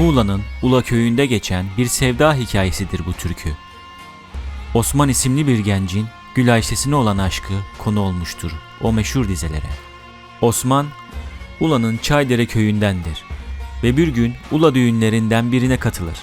Muğla'nın Ula köyünde geçen bir sevda hikayesidir bu türkü. Osman isimli bir gencin Gül Ayşe'sine olan aşkı konu olmuştur o meşhur dizelere. Osman, Ula'nın Çaydere köyündendir ve bir gün Ula düğünlerinden birine katılır.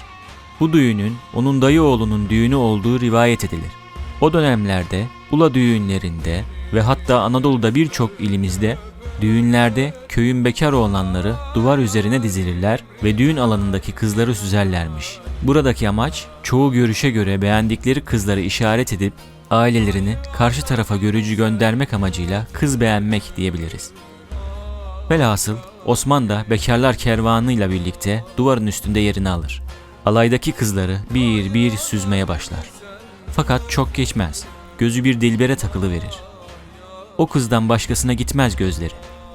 Bu düğünün onun dayı oğlunun düğünü olduğu rivayet edilir. O dönemlerde Ula düğünlerinde ve hatta Anadolu'da birçok ilimizde düğünlerde köyün bekar oğlanları duvar üzerine dizilirler ve düğün alanındaki kızları süzerlermiş. Buradaki amaç çoğu görüşe göre beğendikleri kızları işaret edip ailelerini karşı tarafa görücü göndermek amacıyla kız beğenmek diyebiliriz. Velhasıl Osman da bekarlar kervanıyla birlikte duvarın üstünde yerini alır. Alaydaki kızları bir bir süzmeye başlar. Fakat çok geçmez. Gözü bir dilbere takılı verir. O kızdan başkasına gitmez gözleri.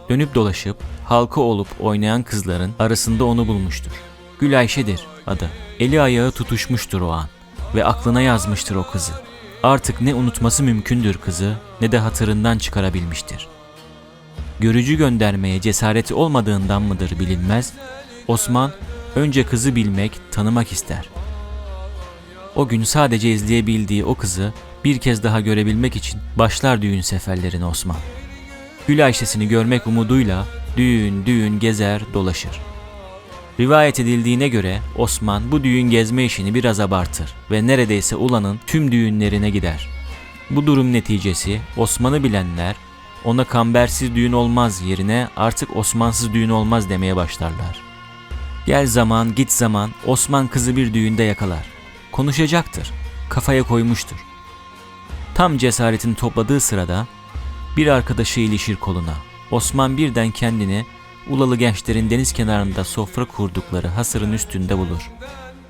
Dönüp dolaşıp halka olup oynayan kızların arasında onu bulmuştur. Gül Ayşe'dir adı. Eli ayağı tutuşmuştur o an ve aklına yazmıştır o kızı. Artık ne unutması mümkündür kızı ne de hatırından çıkarabilmiştir. Görücü göndermeye cesareti olmadığından mıdır bilinmez. Osman önce kızı bilmek, tanımak ister. O gün sadece izleyebildiği o kızı bir kez daha görebilmek için başlar düğün seferlerine Osman. Gül Ayşe'sini görmek umuduyla düğün düğün gezer dolaşır. Rivayet edildiğine göre Osman bu düğün gezme işini biraz abartır ve neredeyse Ula'nın tüm düğünlerine gider. Bu durum neticesi Osman'ı bilenler ona kambersiz düğün olmaz yerine artık Osmansız düğün olmaz demeye başlarlar. Gel zaman git zaman Osman kızı bir düğünde yakalar. Konuşacaktır. Kafaya koymuştur. Tam cesaretini topladığı sırada bir arkadaşı ilişir koluna. Osman birden kendini Ulalı gençlerin deniz kenarında sofra kurdukları hasırın üstünde bulur.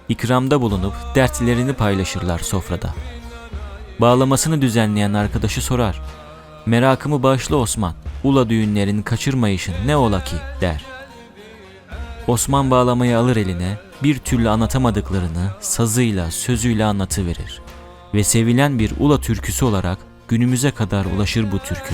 İkramda bulunup dertlerini paylaşırlar sofrada. Bağlamasını düzenleyen arkadaşı sorar. Merakımı bağışla Osman. Ula düğünlerin kaçırmayışın ne ola ki der. Osman bağlamayı alır eline, bir türlü anlatamadıklarını sazıyla, sözüyle anlatıverir. Ve sevilen bir ula türküsü olarak günümüze kadar ulaşır bu türkü.